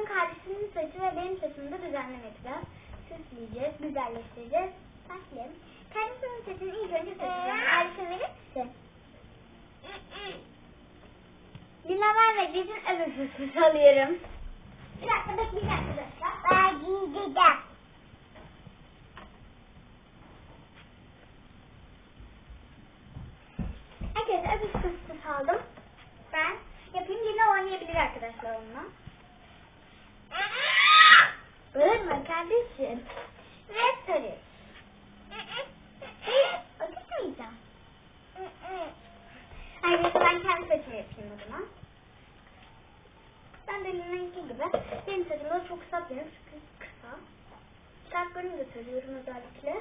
bugün kardeşimin saçı ve benim saçımı da düzenleme yapacağız. Süsleyeceğiz, güzelleştireceğiz. Başlayalım. Kardeşimin saçını ilk önce seçeceğim. Kardeşim verir misin? Lina vermediği için öbür fırsatı alıyorum. Bir dakika bekleyin arkadaşlar. Ben giyeceğim. Arkadaşlar öbür fırsatı aldım. Ben yapayım Lina oynayabilir arkadaşlar onunla. Bağırma kardeşim. Ve sarıyoruz. Hayır, acıtmayacağım. Arkadaşlar ben kendi saçımı yapayım o. Ben de gibi. Benim saçım da çok kısa benim kısa. Şarkılarını da sarıyorum özellikle.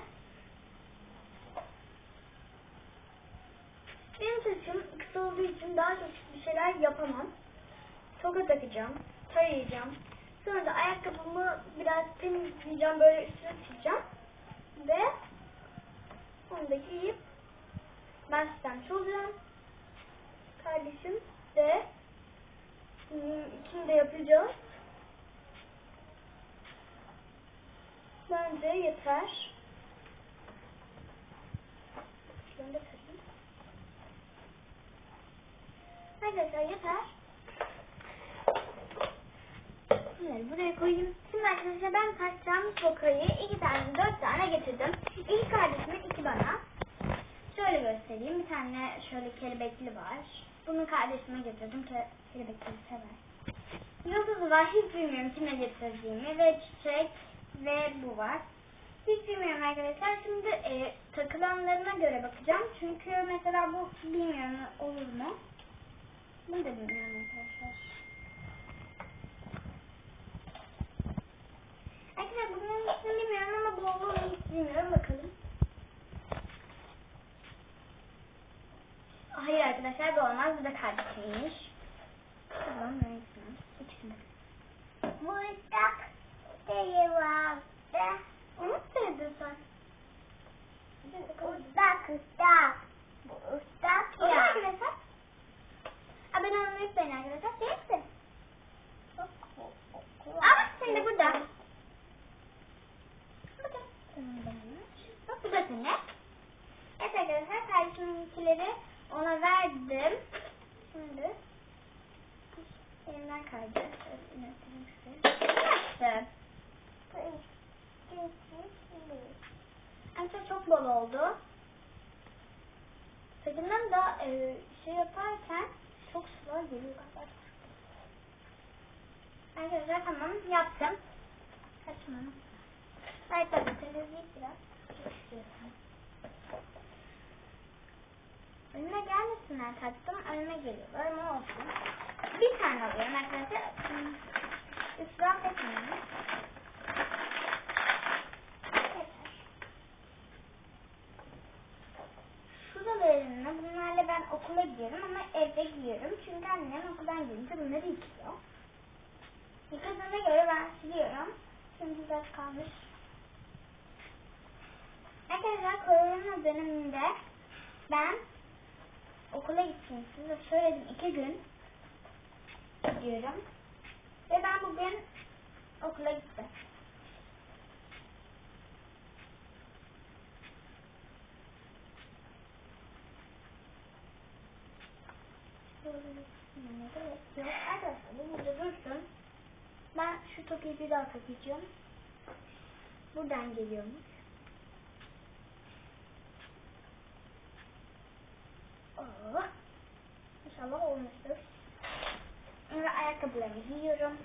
Benim saçım kısa olduğu için daha çok bir şeyler yapamam. Toka takacağım, tarayacağım. Sonra ayakkabımı biraz temizleyeceğim, böyle üstüne sileceğim. Ve onu da giyip ben sistemci olacağım. Kardeşim de hmm, ikini de yapacağız. Bence yeter. Arkadaşlar yeter. Bunları buraya koyayım. Şimdi arkadaşlar ben takacağım tokayı iki tane dört tane getirdim. İki kardeşime iki bana. Şöyle göstereyim. Bir tane şöyle kelebekli var. Bunu kardeşime getirdim. Ke kelebekli sever. Yıldızı var. Hiç bilmiyorum kime getirdiğimi. Ve çiçek ve bu var. Hiç bilmiyorum arkadaşlar. Şimdi e, takılanlarına göre bakacağım. Çünkü mesela bu bilmiyorum olur mu? Bunu da bilmiyorum arkadaşlar. Arkadaşlar bunun ismini bilmiyorum ama bu olur mu hiç bilmiyorum. Bakalım. Hayır arkadaşlar bu olmaz. Bu da kardeşimmiş. Tamam ben ismim. İkisini. Mustak diye vardı. Onu mu sevdin sen? Ustak, ustak. Bu ustak ya. O ne arkadaşlar? Aa, ben onu unutmayın arkadaşlar. Sevsin. Aa sen de burada. Burada. Bak bu da senin. Evet arkadaşlar kardeşiminkileri ona verdim. Şimdi elimden kaydı. Evet, yöneteyim size. Yaptım. Arkadaşlar çok bol oldu. Saçımdan da e, şey yaparken çok sular geliyor arkadaşlar. Arkadaşlar tamam yaptım. Kaçmanı. Hayır tabii temizleyip biraz. Önüme gelmesinler taktım. Önüme geliyorlar ama olsun. Bir tane alıyorum arkadaşlar. Hmm, İsraf etmeyin. Yeter. Şuralarını bunlarla ben okula gidiyorum ama evde giyiyorum. Çünkü annem okuldan gelince bunları yıkıyor. Yıkadığına göre ben siliyorum. Şimdi biraz kalmış. Arkadaşlar korona döneminde ben okula gittim. Size söyledim iki gün gidiyorum. Ve ben bugün okula gittim. Arkadaşlar bu burada dursun. Ben şu tokiyi bir daha takacağım. Buradan geliyormuş. Oh. İnşallah olmuştur. Şimdi ayakkabılarımı giyiyorum.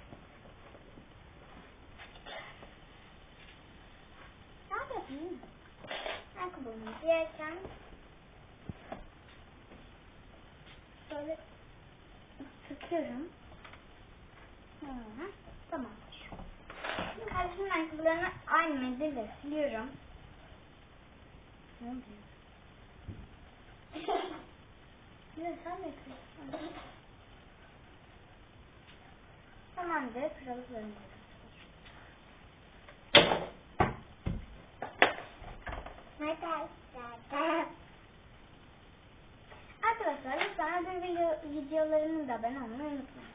Ne yapıyorsun? Ayakkabılarımı giyerken böyle sıkıyorum. Hı, tamamdır. Şimdi kardeşimin ayakkabılarını aynı mendille siliyorum. Ne sen mi yapıyorsun? Tamamdır. Kralıklarını videolarını da ben almayı unutmayın.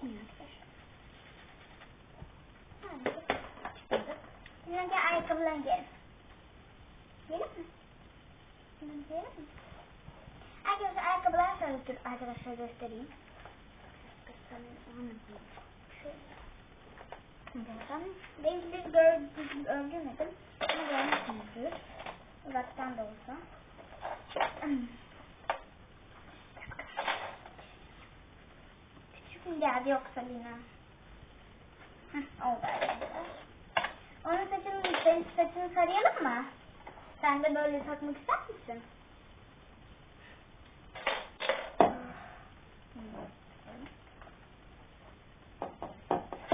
Şimdi şey ayakkabılarını giyelim. Giyelim mi? Giyelim mi? Arkadaşlar ayakkabılar sonra arkadaşlar göstereyim. Göstereyim. Şöyle. Belki bir gördüm, öldürmedim. Ama görmüşsünüzdür. Uzaktan da olsa. Küçük mü geldi yoksa Lina? Heh, oldu arkadaşlar. Onun saçını, senin saçını sarayalım mı? Sen de böyle takmak ister misin?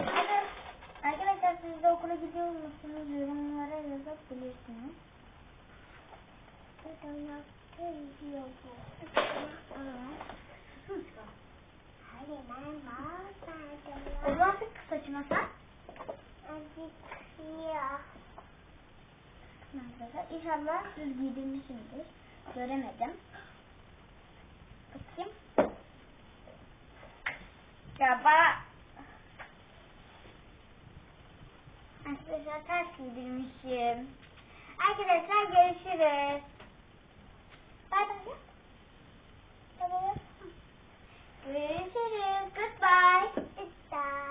Evet. Arkadaşlar siz de okula gidiyor musunuz? Yorumlara yazabilirsiniz. Hayır ben bağırmadım. O zaman sık sen. Acıkıyor. Arkadaşlar inşallah düz giydirmişimdir. Göremedim. Bakayım. Ya bana... Arkadaşlar ters giydirmişim. Arkadaşlar görüşürüz. Bay bay. Wishing you goodbye. It's time.